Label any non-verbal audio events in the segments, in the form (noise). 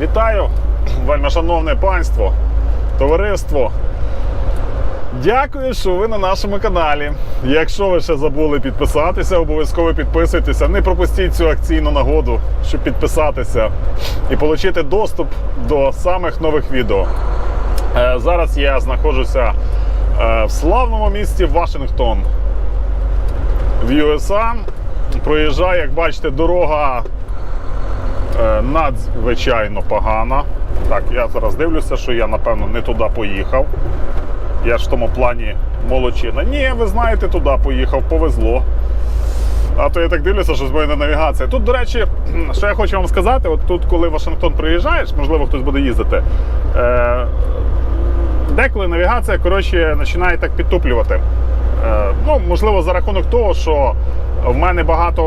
Вітаю, вельми шановне панство, товариство. Дякую, що ви на нашому каналі. Якщо ви ще забули підписатися, обов'язково підписуйтеся. Не пропустіть цю акційну нагоду, щоб підписатися і отримати доступ до самих нових відео. Е, Зараз я знаходжуся е, в славному місті Вашингтон в USA. Проїжджаю, як бачите, дорога надзвичайно погана. Так, я зараз дивлюся, що я, напевно, не туди поїхав. Я ж в тому плані молодчина. Ні, ви знаєте, туди поїхав, повезло. А то я так дивлюся, що з мене навігація. Тут, до речі, що я хочу вам сказати, от тут, коли в Вашингтон приїжджаєш, можливо, хтось буде їздити. Е- деколи навігація коротше, починає так підтуплювати. Е, ну, можливо, за рахунок того, що в мене багато,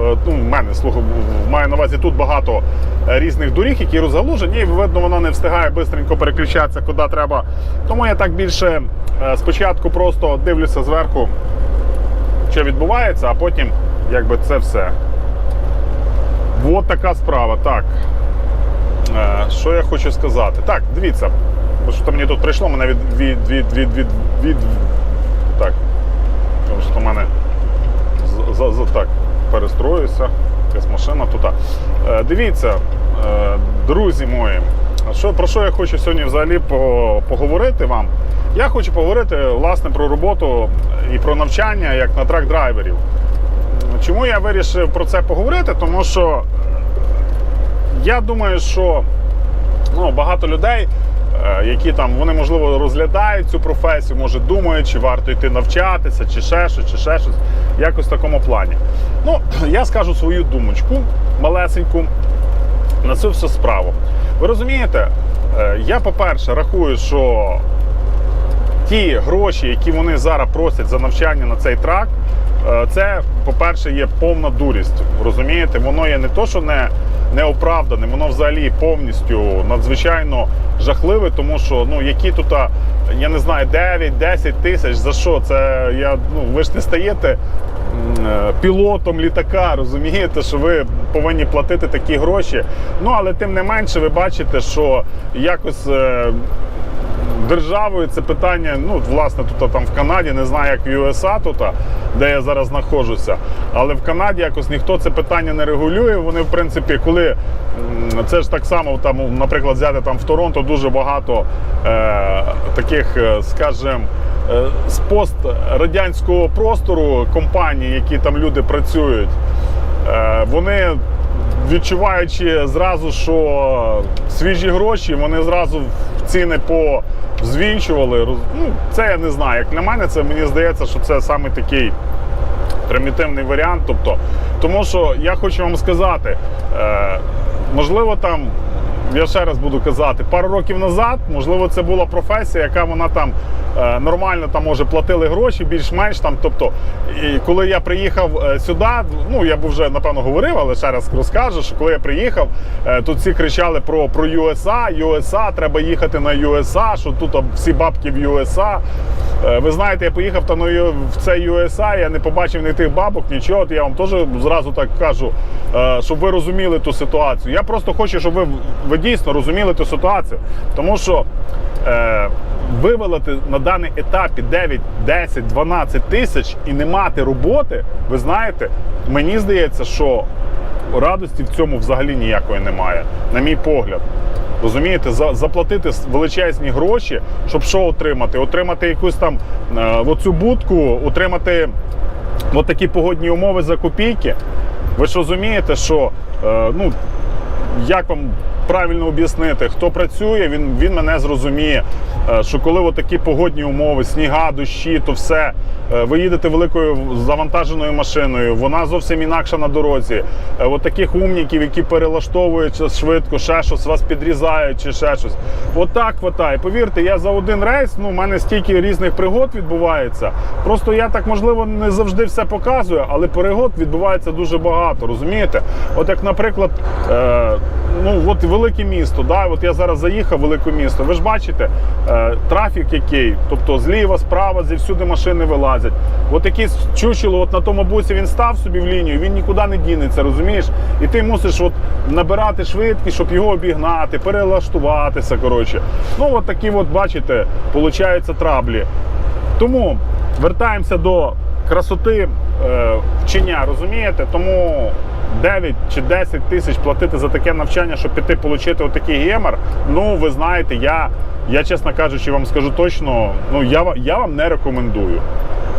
е, ну, в мене слухай, маю на увазі тут багато е, різних доріг, які розгалужені, і видно, вона не встигає швидко переключатися, куди треба. Тому я так більше е, спочатку просто дивлюся зверху, що відбувається, а потім якби це все. От така справа. Так. Що я хочу сказати? Так, дивіться, що мені тут прийшло, мене від, від, від, від, від, від так. Тому що в мене за, за, так, перестроюся. Якась машина тут. Е, дивіться, е, друзі мої, що, про що я хочу сьогодні взагалі по, поговорити вам? Я хочу поговорити власне про роботу і про навчання як на трак-драйверів. Чому я вирішив про це поговорити? Тому що я думаю, що ну, багато людей, які там вони можливо розглядають цю професію, може думають, чи варто йти навчатися, чи ще щось, чи ще щось, якось в такому плані. Ну, я скажу свою думочку малесеньку на цю всю справу. Ви розумієте, е, я, по-перше, рахую, що ті гроші, які вони зараз просять за навчання на цей трак, е, це, по-перше, є повна дурість. Розумієте, воно є не то, що не, неоправдане, воно взагалі повністю надзвичайно жахливе, тому що ну, які тут, я не знаю, 9-10 тисяч за що? Це я, ну, ви ж не стаєте е, пілотом літака, розумієте, що ви повинні платити такі гроші. Ну, але тим не менше, ви бачите, що якось. Державою це питання, ну, власне, тут там в Канаді, не знаю, як в USA тут, де я зараз знаходжуся. Але в Канаді якось ніхто це питання не регулює. Вони, в принципі, коли це ж так само, там, наприклад, взяти там в Торонто дуже багато е, таких, е, скажімо, е, з пострадянського простору компаній, які там люди працюють. Е, вони відчуваючи зразу, що свіжі гроші, вони зразу ціни позвінчували. Ну, це я не знаю. Як на мене, це мені здається, що це саме такий примітивний варіант. Тобто, тому що я хочу вам сказати, е, можливо, там. Я ще раз буду казати, пару років назад, можливо, це була професія, яка вона там нормально там може платили гроші, більш-менш там. Тобто, і коли я приїхав е, сюди, ну я б вже напевно говорив, але ще раз розкажу, що коли я приїхав, е, тут всі кричали про, про USA, USA, треба їхати на USA, що тут всі бабки в USA. Е, Ви знаєте, я поїхав ну, в це USA, я не побачив ні тих бабок, нічого. Я вам теж зразу так кажу, е, щоб ви розуміли ту ситуацію. Я просто хочу, щоб ви, ви дійсно розуміли ту ситуацію. Тому що е, вивелити на даний етапі 9, 10, 12 тисяч і не мати роботи, ви знаєте, мені здається, що радості в цьому взагалі ніякої немає, на мій погляд. Розумієте, за, заплатити величезні гроші, щоб що отримати? Отримати якусь там е, оцю будку, отримати от такі погодні умови за копійки. Ви ж розумієте, що е, ну, як вам правильно об'яснити, хто працює, він, він мене зрозуміє. Е, Що коли такі погодні умови, сніга, дощі, то все. е, Ви їдете великою завантаженою машиною, вона зовсім інакша на дорозі. Е, От таких умніків, які перелаштовуються швидко, ще щось вас підрізають чи ще щось. От так хватає. Повірте, я за один рейс, ну, у мене стільки різних пригод відбувається. Просто я так, можливо, не завжди все показую, але перегод відбувається дуже багато, розумієте? От як, наприклад, е, ну от велике місто. Да? От я зараз заїхав в велике місто. Ви ж бачите, е, трафік який, тобто зліва, справа, звідсюди машини вилазять. От якийсь чучело, от на тому бусі він став собі в лінію, він нікуди не дінеться, розумієш? І ти мусиш от набирати швидкість, щоб його обігнати, перелаштуватися. Коротше. Ну, от такі, от, бачите, получаються траблі. Тому вертаємося до красоти е, вчення, розумієте? Тому 9 чи 10 тисяч платити за таке навчання, щоб піти отримати отакий гемор, ну ви знаєте, я, я чесно кажучи, вам скажу точно, ну я, я вам не рекомендую.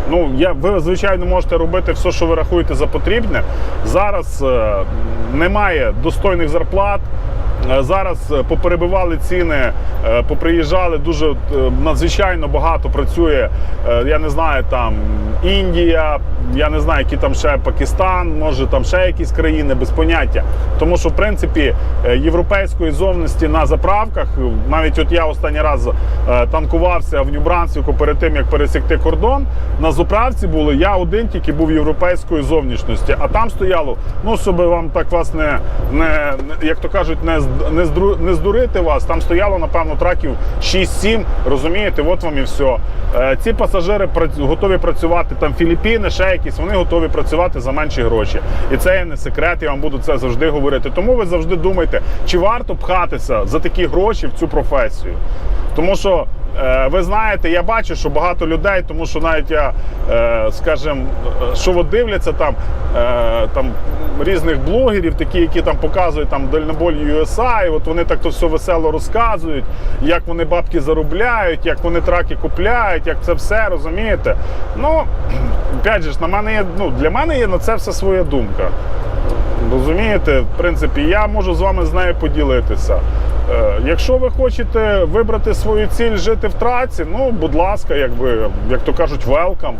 Ну, я, ви, звичайно, можете робити все, що ви рахуєте за потрібне. Зараз е, немає достойних зарплат. Е, Зараз е, поперебивали ціни, е, поприїжджали дуже надзвичайно багато працює. Я не знаю, там Індія, я не знаю, які там ще Пакистан, може там ще якісь країни без поняття. Тому що, в принципі, європейської зовності на заправках, навіть от я останній раз танкувався в Нью-Брансвіку перед тим, як пересікти кордон. На заправці були я один тільки був європейської зовнішності, а там стояло, ну щоб вам так вас не, не, як то кажуть, не, не, здру- не здурити вас. Там стояло, напевно, траків 6-7, розумієте, от вам і все. Ці пасажири готові працювати там Філіппіни, ще якісь, вони готові працювати за менші гроші. І це є не секрет, я вам буду це завжди говорити. Тому ви завжди думайте, чи варто пхатися за такі гроші в цю професію. Тому що е, ви знаєте, я бачу, що багато людей, тому що навіть я, е, скажімо, що от дивляться там, е, там різних блогерів, такі, які там показують там дальноболь USA, і от вони так то все весело розказують, як вони бабки заробляють, як вони траки купляють, як це все розумієте. Ну, опять же, на мене є, ну, для мене є на це все своя думка. Розумієте, в принципі, я можу з вами з нею поділитися. Е, якщо ви хочете вибрати свою ціль жити в траці, ну, будь ласка, якби, як то кажуть, welcome.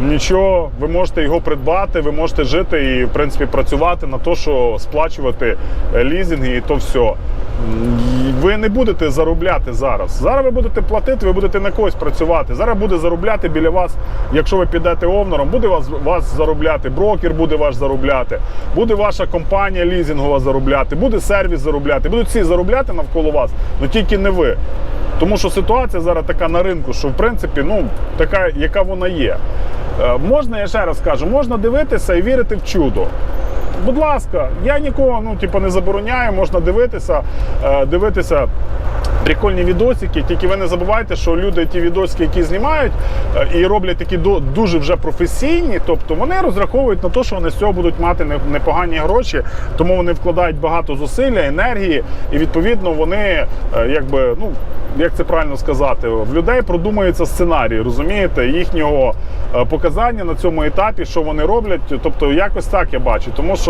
Нічого, ви можете його придбати, ви можете жити і, в принципі, працювати на те, що сплачувати е, лізинги і то все. Ви не будете заробляти зараз. Зараз ви будете платити, ви будете на когось працювати. Зараз буде заробляти біля вас, якщо ви підете овнером, буде вас, вас заробляти, брокер буде ваш заробляти, буде ваша компанія лізингова заробляти, буде сервіс заробляти, будуть всі заробляти навколо вас, але тільки не ви. Тому що ситуація зараз така на ринку, що в принципі, ну, така, яка вона є. Е, Можна, я ще раз кажу, можна дивитися і вірити в чудо. Будь ласка, я нікого ну, типу, не забороняю, можна дивитися, е, дивитися. Прикольні відосики, тільки ви не забувайте, що люди ті відосики, які знімають е, і роблять такі дуже вже професійні, тобто вони розраховують на те, що вони з цього будуть мати непогані гроші, тому вони вкладають багато зусилля, енергії, і відповідно вони е, якби ну. Як це правильно сказати, в людей продумується сценарій, розумієте, їхнього показання на цьому етапі, що вони роблять. Тобто, якось так я бачу. Тому що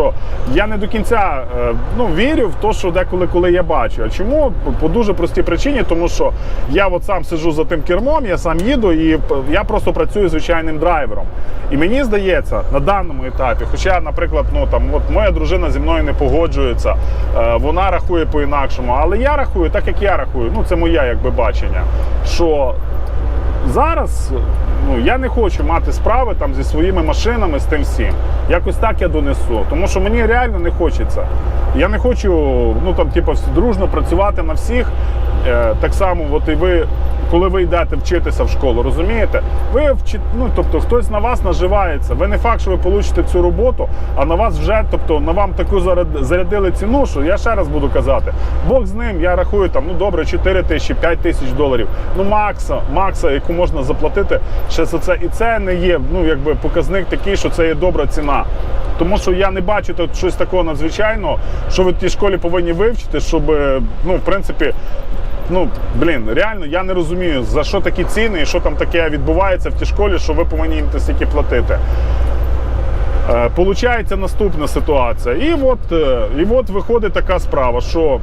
я не до кінця е, ну, вірю в те, що деколи коли я бачу. А чому? По- дуже простій причині, тому що я от сам сиджу за тим кермом, я сам їду, і я просто працюю звичайним драйвером. І мені здається, на даному етапі, хоча, наприклад, ну там от моя дружина зі мною не погоджується, е, вона рахує по-інакшому, але я рахую так, як я рахую. Ну, це моя якби бачення. Що зараз ну, я не хочу мати справи там зі своїми машинами, з тим всім. Якось так я донесу. Тому що мені реально не хочеться. Я не хочу ну, там, типу, дружно працювати на всіх. Е, так само, от і ви, коли ви йдете вчитися в школу, розумієте? Ви вчи, ну, тобто хтось на вас наживається. Ви не факт, що ви получите цю роботу, а на вас вже, тобто на вам таку зарядили ціну, що я ще раз буду казати. Бог з ним, я рахую там, ну добре, 4 тисячі, 5 тисяч доларів. Ну, макса, макса, яку можна заплатити ще за це. І це не є ну, якби показник такий, що це є добра ціна. Тому що я не бачу тут щось такого надзвичайного, що ви в тій школі повинні вивчити, щоб, е, ну, в принципі, ну, блін, реально я не розумію, за що такі ціни і що там таке відбувається в тій школі, що ви повинні їм стільки платити. Е, Получається наступна ситуація. І от, е, і от виходить така справа, що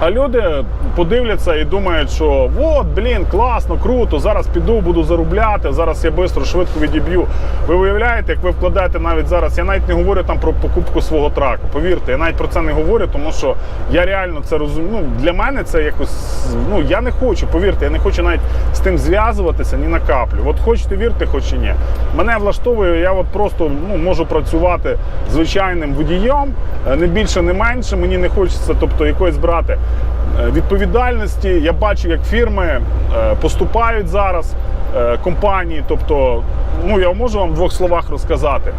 А люди подивляться і думають, що от, блін, класно, круто, зараз піду, буду заробляти, зараз я швидко, швидко відіб'ю. Ви уявляєте, як ви вкладаєте навіть зараз. Я навіть не говорю там про покупку свого траку. Повірте, я навіть про це не говорю, тому що я реально це розумію. Ну, для мене це якось. Ну я не хочу, повірте, я не хочу навіть з тим зв'язуватися ні на каплю. От хочете вірте, хоч і ні. Мене влаштовує, я от просто ну, можу працювати звичайним водієм, е, не більше, не менше. Мені не хочеться, тобто якоїсь брати відповідальності. Я бачу, як фірми е, поступають зараз е, компанії. Тобто, ну я можу вам в двох словах розказати.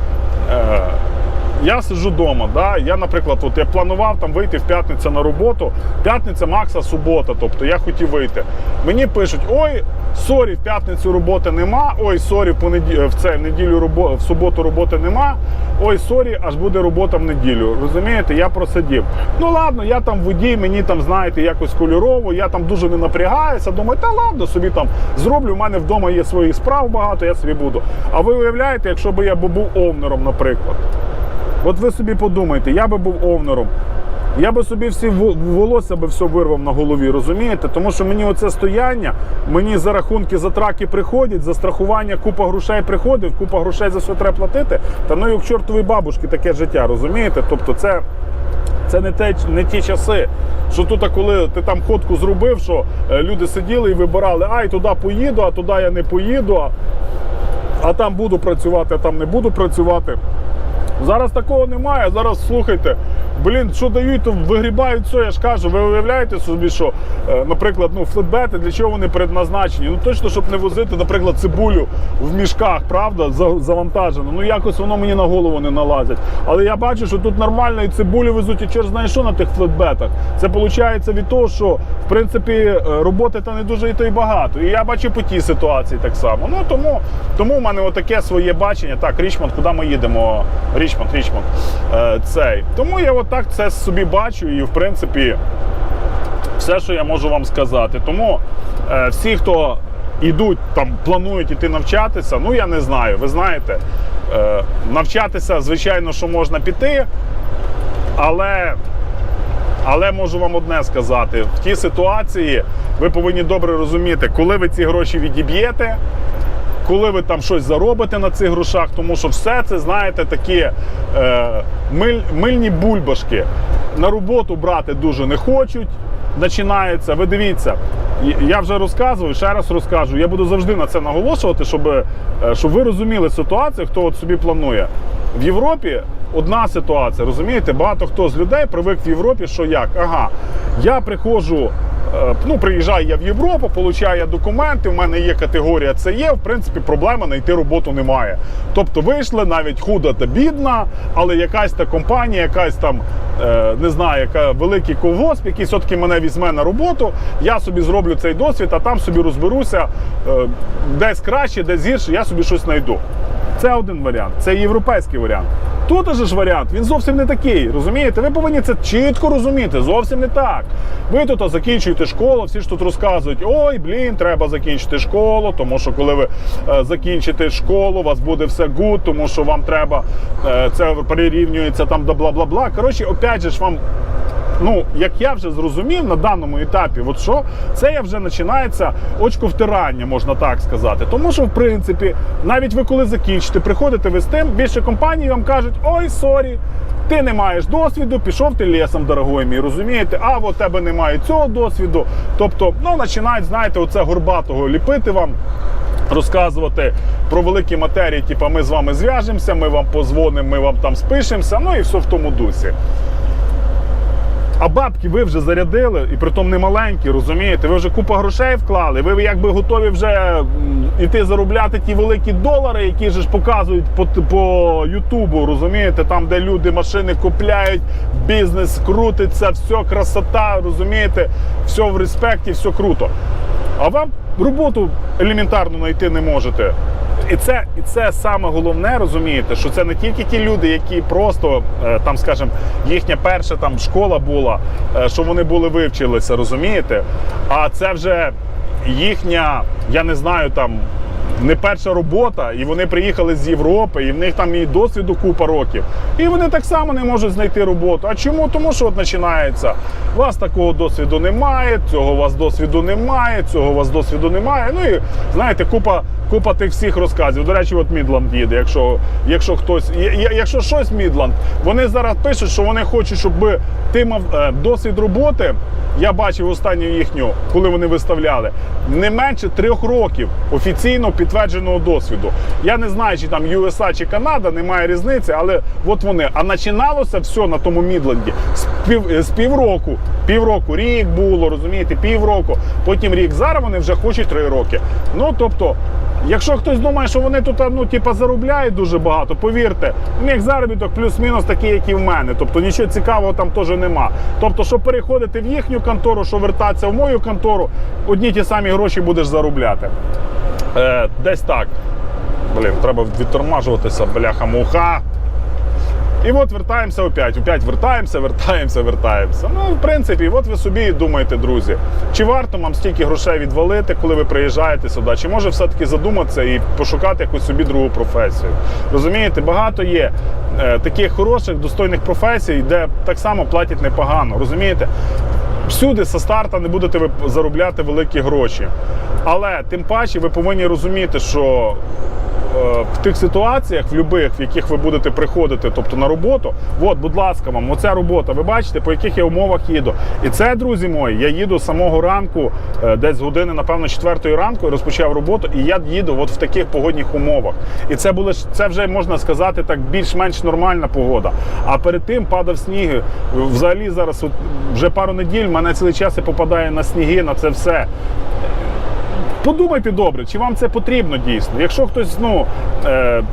Я сиджу вдома. Да? Я, наприклад, от я планував там вийти в п'ятницю на роботу. П'ятниця, макса, субота. Тобто я хотів вийти. Мені пишуть: ой, сорі, в п'ятницю роботи нема. Ой, сорі, в понеді... в це в неділю робо... в суботу роботи нема. Ой, сорі, аж буде робота в неділю. Розумієте, я просидів. Ну ладно, я там водій, мені там, знаєте, якось кольорово, я там дуже не напрягаюся. Думаю, та ладно, собі там зроблю. У мене вдома є своїх справ багато, я собі буду. А ви уявляєте, якщо б я був овнером, наприклад. От ви собі подумайте, я би був овнером. Я би собі всі волосся би все вирвав на голові, розумієте? Тому що мені оце стояння, мені за рахунки за траки приходять, за страхування купа грошей приходить, купа грошей за все треба платити. Та ну як чортові бабушки таке життя, розумієте? Тобто це. Це не те, не ті часи. Що тут, коли ти там ходку зробив, що е, люди сиділи і вибирали, ай, туди поїду, а туди я не поїду, а, а там буду працювати, а там не буду працювати. Зараз такого немає. Зараз слухайте, блін, що дають, то вигрібають все. Я ж кажу, ви уявляєте собі, що, е, наприклад, ну, флетбети, для чого вони предназначені? Ну точно, щоб не возити, наприклад, цибулю в мішках, правда, за- завантажено. Ну якось воно мені на голову не налазить. Але я бачу, що тут нормально і цибулю везуть, і чорт знає що на тих флетбетах. Це виходить від того, що в принципі е, роботи та не дуже і то й багато. І я бачу по тій ситуації так само. Ну тому, тому в мене отаке своє бачення. Так, Річмонд, куди ми їдемо? Річмонд, Річмонд. Е, цей. Тому я отак це собі бачу, і в принципі все, що я можу вам сказати. Тому е, всі, хто йдуть, там планують іти навчатися, ну я не знаю. Ви знаєте, е, навчатися, звичайно, що можна піти, але. Але можу вам одне сказати: в тій ситуації ви повинні добре розуміти, коли ви ці гроші відіб'єте, коли ви там щось заробите на цих грошах, тому що все це, знаєте, такі е, миль, мильні бульбашки. На роботу брати дуже не хочуть. Починається, ви дивіться, я вже розказував, ще раз розкажу. Я буду завжди на це наголошувати, щоб, е, щоб ви розуміли ситуацію, хто от собі планує. В Європі одна ситуація, розумієте? Багато хто з людей привик в Європі, що як? Ага, я приходжу Ну, приїжджаю я в Європу, получаю документи, в мене є категорія це є, в принципі, проблеми знайти роботу немає. Тобто вийшли навіть худа та бідна, але якась та компанія, якась там, е, не знаю, яка великий колгосп, який все-таки мене візьме на роботу, я собі зроблю цей досвід, а там собі розберуся, е, десь краще, десь гірше, я собі щось знайду. Це один варіант, це європейський варіант. Тут же ж варіант, він зовсім не такий. Розумієте? Ви повинні це чітко розуміти. Зовсім не так. Ви тут закінчуєте школу, всі ж тут розказують: ой, блін, треба закінчити школу, тому що коли ви е, закінчите школу, у вас буде все гуд, тому що вам треба е, це прирівнюється там до бла бла бла. Коротше, опять же ж вам ну, як я вже зрозумів на даному етапі, от що це вже починається очковтирання, можна так сказати. Тому що, в принципі, навіть ви коли закінчите, приходите ви з тим, більше компаній вам кажуть, ой, сорі. Ти не маєш досвіду, пішов ти лісом, дорогой мій, розумієте? А от тебе немає цього досвіду. Тобто, ну починають, знаєте, оце горбатого ліпити вам, розказувати про великі матерії, типу ми з вами зв'яжемося, ми вам позвонимо, ми вам там спишемося, ну і все в тому дусі. А бабки ви вже зарядили, і притом не маленькі, розумієте? Ви вже купа грошей вклали. Ви якби готові вже м, іти заробляти ті великі долари, які ж показують по, по Ютубу, розумієте? Там, де люди машини купляють, бізнес крутиться, все красота, розумієте? Все в респекті, все круто. А вам роботу елементарно знайти не можете. І це, і це саме головне, розумієте, що це не тільки ті люди, які просто е, там, скажімо, їхня перша там школа була, е, що вони були вивчилися, розумієте? А це вже їхня, я не знаю, там не перша робота, і вони приїхали з Європи, і в них там і досвіду купа років. І вони так само не можуть знайти роботу. А чому? Тому що от починається. У вас такого досвіду немає, цього у вас досвіду немає, цього у вас досвіду немає. Ну і знаєте, купа. Купа тих всіх розказів. До речі, от Мідланд їде. Якщо, якщо хтось, якщо щось Мідланд, вони зараз пишуть, що вони хочуть, щоб ти мав е, досвід роботи. Я бачив останню їхню, коли вони виставляли, не менше трьох років офіційно підтвердженого досвіду. Я не знаю, чи там USA чи Канада, немає різниці, але от вони. А починалося все на тому Мідленді з, пів, е, з півроку. Півроку, рік було, розумієте, півроку, потім рік. Зараз вони вже хочуть три роки. Ну тобто. Якщо хтось думає, що вони тут ну, типу, заробляють дуже багато, повірте, в них заробіток плюс-мінус такий, як і в мене. Тобто нічого цікавого там теж нема. Тобто, щоб переходити в їхню контору, що вертатися в мою контору, одні ті самі гроші будеш заробляти. Е, десь так. Блін, треба відтормажуватися, бляха-муха. І от вертаємося опять. Опять вертаємося, вертаємося, вертаємося. Ну, в принципі, от ви собі і думаєте, друзі, чи варто вам стільки грошей відвалити, коли ви приїжджаєте сюди? Чи може все-таки задуматися і пошукати якусь собі другу професію? Розумієте, багато є е, таких хороших, достойних професій, де так само платять непогано. Розумієте? Всюди со старта не будете ви заробляти великі гроші. Але тим паче ви повинні розуміти, що е, в тих ситуаціях, в любих, в яких ви будете приходити, тобто на роботу, от, будь ласка, вам, оця робота, ви бачите, по яких я умовах їду. І це, друзі мої, я їду з самого ранку, е, десь з години, напевно, четвертої ранку, я розпочав роботу, і я їду от в таких погодних умовах. І це були це вже можна сказати так, більш-менш нормальна погода. А перед тим падав сніг. Взагалі зараз от, вже пару неділь мене цілий час і попадає на сніги, на це все. Подумайте добре, чи вам це потрібно дійсно. Якщо хтось ну, е,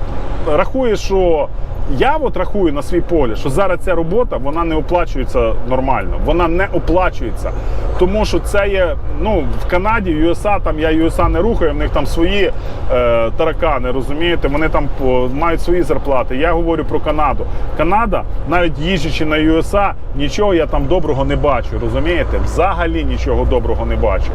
рахує, що я от рахую на свій полі, що зараз ця робота вона не оплачується нормально, вона не оплачується. Тому що це є ну, в Канаді, в USA, там я USA не рухаю, в них там свої е, таракани, розумієте, вони там по- мають свої зарплати. Я говорю про Канаду. Канада, навіть їжджучи на USA, нічого я там доброго не бачу. Розумієте? Взагалі нічого доброго не бачу.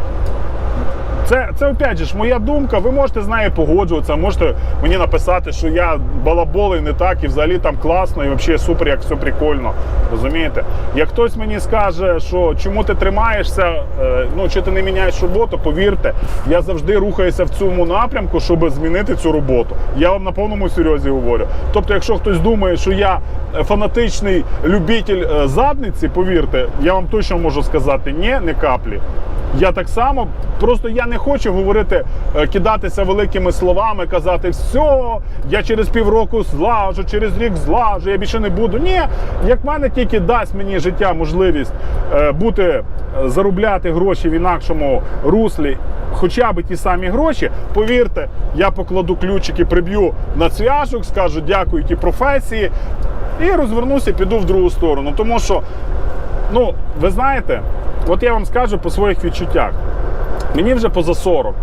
Це, це опять ж моя думка. Ви можете з нею погоджуватися, можете мені написати, що я балаболий не так і взагалі там класно, і взагалі супер, як все прикольно. Розумієте? Як хтось мені скаже, що чому ти тримаєшся, е, ну чи ти не міняєш роботу, повірте, я завжди рухаюся в цьому напрямку, щоб змінити цю роботу. Я вам на повному серйозі говорю. Тобто, якщо хтось думає, що я фанатичний любитель е, задниці, повірте, я вам точно можу сказати, ні, не каплі. Я так само, просто я не хочу говорити, е, кидатися великими словами, казати, все, я через півроку злажу, через рік злажу, я більше не буду. Ні, як мене тільки дасть мені життя можливість е, бути, е, заробляти гроші в інакшому руслі, хоча б ті самі гроші, повірте, я покладу ключики, приб'ю на цвяшок, скажу дякую тій професії і розвернуся, піду в другу сторону. Тому що Ну, ви знаєте, от я вам скажу по своїх відчуттях. Мені вже поза 40.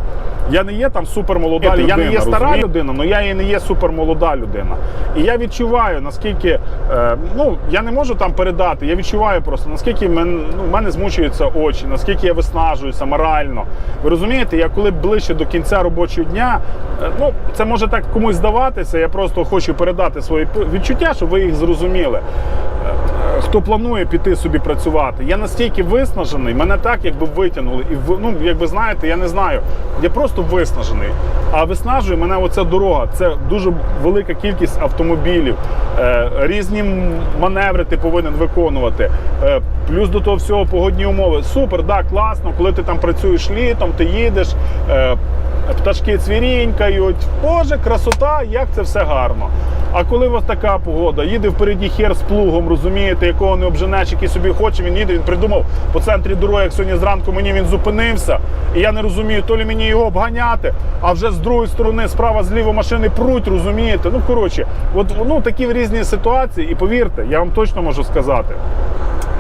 Я не є там супермолода людина. Я не є стара розумієте? людина, але я і не є супермолода людина. І я відчуваю, наскільки, е, ну, я не можу там передати, я відчуваю просто, наскільки в мене, ну, в мене змучуються очі, наскільки я виснажуюся морально. Ви розумієте, я коли ближче до кінця робочого дня, е, ну, це може так комусь здаватися, я просто хочу передати свої відчуття, щоб ви їх зрозуміли хто планує піти собі працювати. Я настільки виснажений, мене так якби витягнули. І ну, якби знаєте, я не знаю. Я просто виснажений. А виснажує мене оця дорога. Це дуже велика кількість автомобілів, е, різні маневри ти повинен виконувати. Е, плюс до того всього погодні умови. Супер, да, класно, коли ти там працюєш літом, ти їдеш. Е, Пташки цвірінькають, боже, красота, як це все гарно. А коли у вас така погода, їде впереді хер з плугом, розумієте, якого не обженеш, який собі хоче, він їде, він придумав по центрі дороги, як сьогодні зранку мені він зупинився. І я не розумію, то лі мені його обганяти, а вже з другої сторони, справа, зліва машини пруть, розумієте? Ну, коротше, от ну, такі різні ситуації, і повірте, я вам точно можу сказати.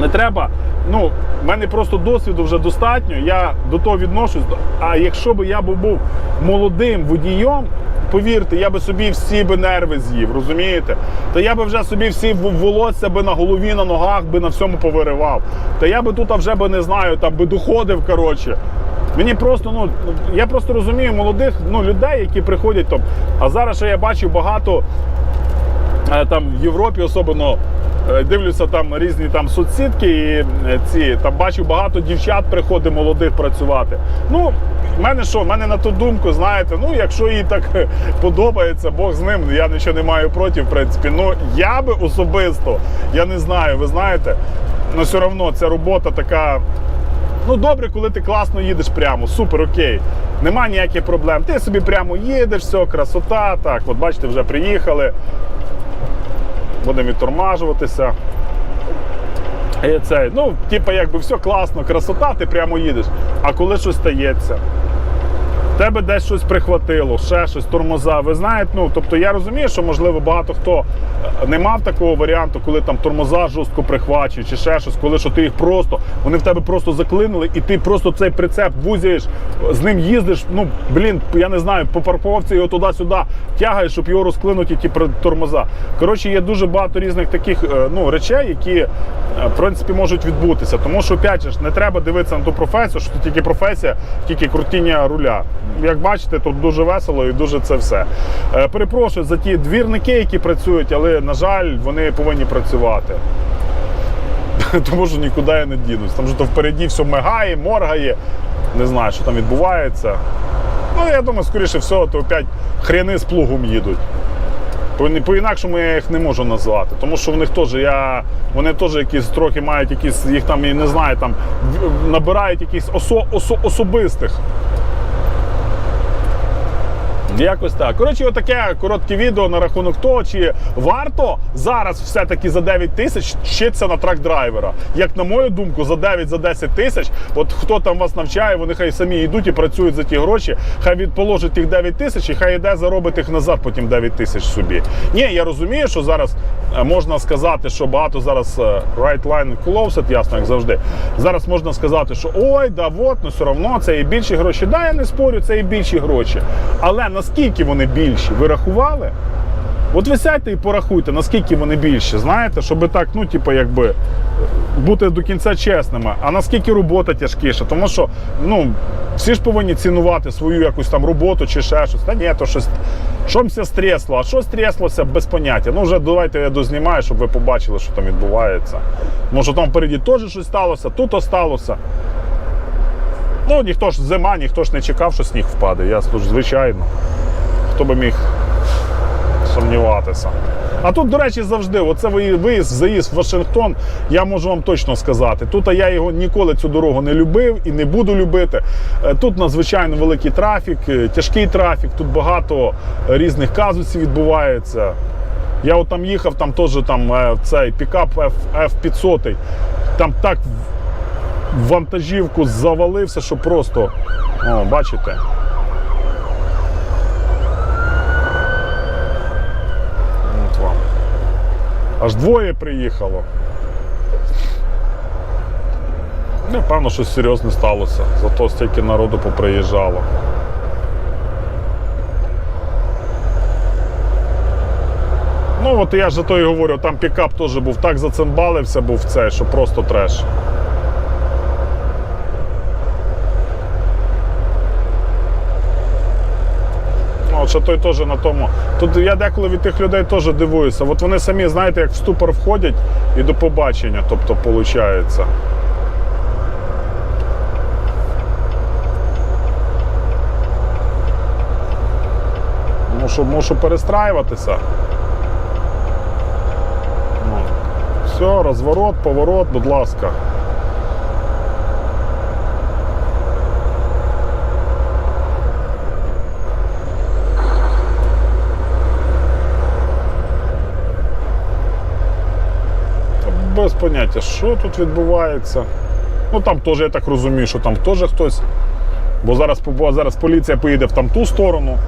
Не треба. Ну, в мене просто досвіду вже достатньо. Я до того відношусь. А якщо б я був молодим водієм, повірте, я би собі всі би нерви з'їв, розумієте? Та я би вже собі всі волосся би на голові, на ногах би на всьому повиривав. Та я би тут а вже би не знаю, там би доходив, коротше. Мені просто, ну я просто розумію молодих ну, людей, які приходять там. А зараз ще я бачу багато е, там в Європі, особливо дивлюся там різні там соцсітки і е, ці там бачу багато дівчат приходить молодих працювати. Ну, в мене що, в мене на ту думку, знаєте, ну якщо їй так е, подобається, Бог з ним, я нічого не маю проти, в принципі. Ну я би особисто, я не знаю, ви знаєте, але все одно ця робота така. Ну, добре, коли ти класно їдеш прямо, супер, окей. Нема ніяких проблем. Ти собі прямо їдеш, все, красота. Так, от бачите, вже приїхали. Будемо відтормажуватися. І це, ну, типу, якби все класно, красота, ти прямо їдеш. А коли щось стається, тебе десь щось прихватило, ще щось, тормоза. Ви знаєте, ну тобто я розумію, що можливо багато хто е, не мав такого варіанту, коли там тормоза жорстко прихвачують чи ще щось, коли що ти їх просто, вони в тебе просто заклинили, і ти просто цей прицеп вузяєш, з ним їздиш. Ну блін, я не знаю, по парковці його туди-сюди тягаєш, щоб його розклинути ті тормоза. Коротше, є дуже багато різних таких е, ну, речей, які е, в принципі можуть відбутися. Тому що опять же не треба дивитися на ту професію, що тільки професія, тільки крутіння руля. Як бачите, тут дуже весело і дуже це все. Е, Перепрошую за ті двірники, які працюють, але на жаль, вони повинні працювати. (laughs) Тому що нікуди я не дінусь. Там же то впереді все мигає, моргає. Не знаю, що там відбувається. Ну, я думаю, скоріше всього, то опять хрени з плугом їдуть. По- По-інакшому я їх не можу назвати, тому що в них теж я, вони теж якісь трохи мають якісь, їх там, я не знаю, там набирають якісь осо, осо, особистих. Якось так. Коротше, отаке коротке відео на рахунок того, чи варто зараз все-таки за 9 тисяч вчитися на трак-драйвера. Як на мою думку, за 9 за 10 тисяч, от хто там вас навчає, вони хай самі йдуть і працюють за ті гроші, хай відположить тих 9 тисяч і хай йде заробить їх назад, потім 9 тисяч собі. Ні, я розумію, що зараз е, можна сказати, що багато зараз е, right line closed, ясно, як завжди. Зараз можна сказати, що ой, да вот, ну все одно це і більші гроші. Да, я не спорю, це і більші гроші. Але наскільки вони більші? Ви рахували? От ви сядьте і порахуйте, наскільки вони більші, знаєте, щоб так, ну, типу, якби бути до кінця чесними. А наскільки робота тяжкіша? Тому що ну, всі ж повинні цінувати свою якусь там роботу чи ще щось. Та ні, то щось. Щомся стрясло, а що стряслося без поняття. Ну вже давайте я дознімаю, щоб ви побачили, що там відбувається. Може там впереді теж щось сталося, тут то сталося. Ну, ніхто ж зима, ніхто ж не чекав, що сніг впаде. Я звичайно. Хто би міг сумніватися. А тут, до речі, завжди, оце виїзд, заїзд в Вашингтон, я можу вам точно сказати. Тут я його ніколи цю дорогу не любив і не буду любити. Е, Тут надзвичайно великий трафік, е, тяжкий трафік, тут багато різних казусів відбувається. Я от там їхав, там теж там е, цей пікап F, F500. Там так вантажівку завалився, що просто. О, бачите. От вам. Аж двоє приїхало. Напевно, щось серйозне сталося. Зато стільки народу поприїжджало. Ну, от я ж за то і говорю, там пікап теж був так зацимбалився, був це, що просто треш. Що той теж на тому. Тут я деколи від тих людей теж дивуюся. От вони самі, знаєте, як в ступор входять і до побачення, тобто, виходить. Мушу, мушу перестраюватися. Ну, Все, розворот, поворот, будь ласка. Та Без поняття, що тут відбувається. Ну там теж, я так розумію, що там теж хтось. Бо зараз, бо зараз поліція поїде в там ту сторону.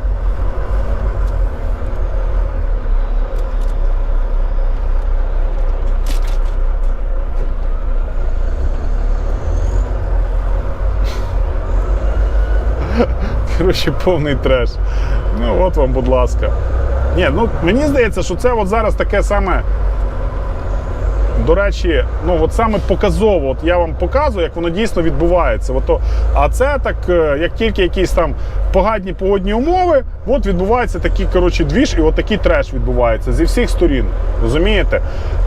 (laughs) Коротше, повний треш. Ну, от вам, будь ласка. Ні, ну мені здається, що це от зараз таке саме До речі, ну от саме показово, от я вам показую, як воно дійсно відбувається. Ото, а це так, е, як тільки якісь там погані погодні умови, от відбувається такий коротше двіж, і от такий треш відбувається зі всіх сторін. Розумієте?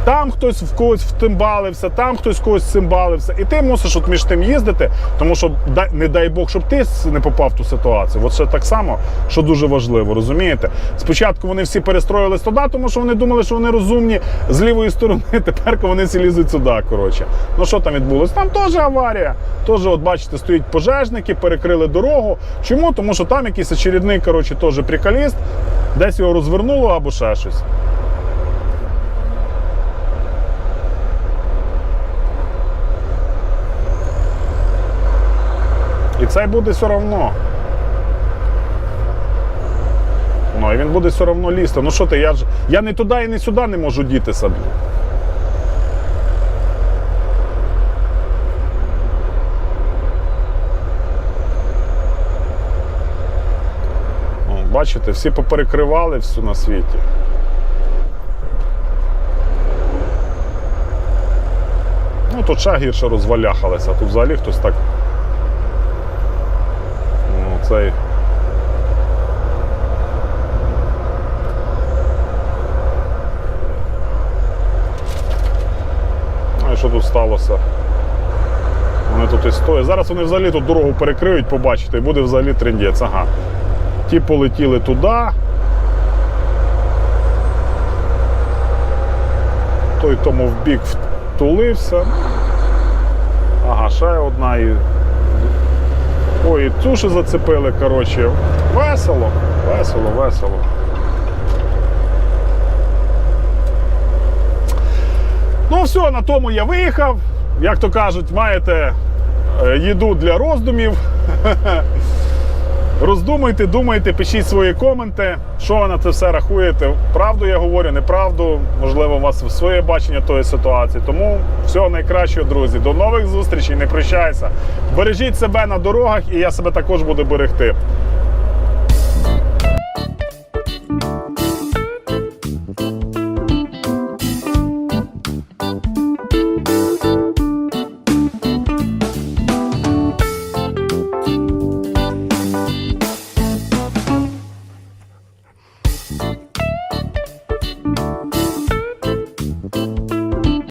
Там хтось в когось втимбалився, там хтось в когось цимбалився, і ти мусиш от між тим їздити, тому що не дай Бог, щоб ти не попав в ту ситуацію. От ще так само, що дуже важливо, розумієте? Спочатку вони всі перестроїлись туди, тому що вони думали, що вони розумні з лівої сторони. (laughs) Тепер вони всі лізуть сюди. Коротше. Ну що там відбулося? Там теж аварія. Теж, от бачите, стоять пожежники, перекрили дорогу. Чому? Тому що там якийсь очередний, коротше, теж приколіст, десь його розвернуло або ще щось. І це буде все одно. Ну, і він буде все одно лізти. Ну що ти, я ж я не туди і не сюди не можу діти Бачите, всі поперекривали все на світі. Ну, тут ще гірше розваляхалися, тут взагалі хтось так. Ну, цей. А що тут сталося? Вони тут і стоять. Зараз вони взагалі тут дорогу перекриють, побачите, і буде взагалі трендець. Ага. Ті полетіли туди. Той тому в бік втулився. Ага, ще одна і. Ой, і цю зацепили, коротше. Весело, весело, весело. Ну, все, на тому я виїхав. Як то кажуть, маєте е, їду для роздумів. (laughs) Роздумуйте, думайте, пишіть свої коменти, що ви на це все рахуєте. Правду я говорю, неправду. Можливо, у вас своє бачення тої ситуації. Тому всього найкращого, друзі. До нових зустрічей, не прощайся. Бережіть себе на дорогах, і я себе також буду берегти.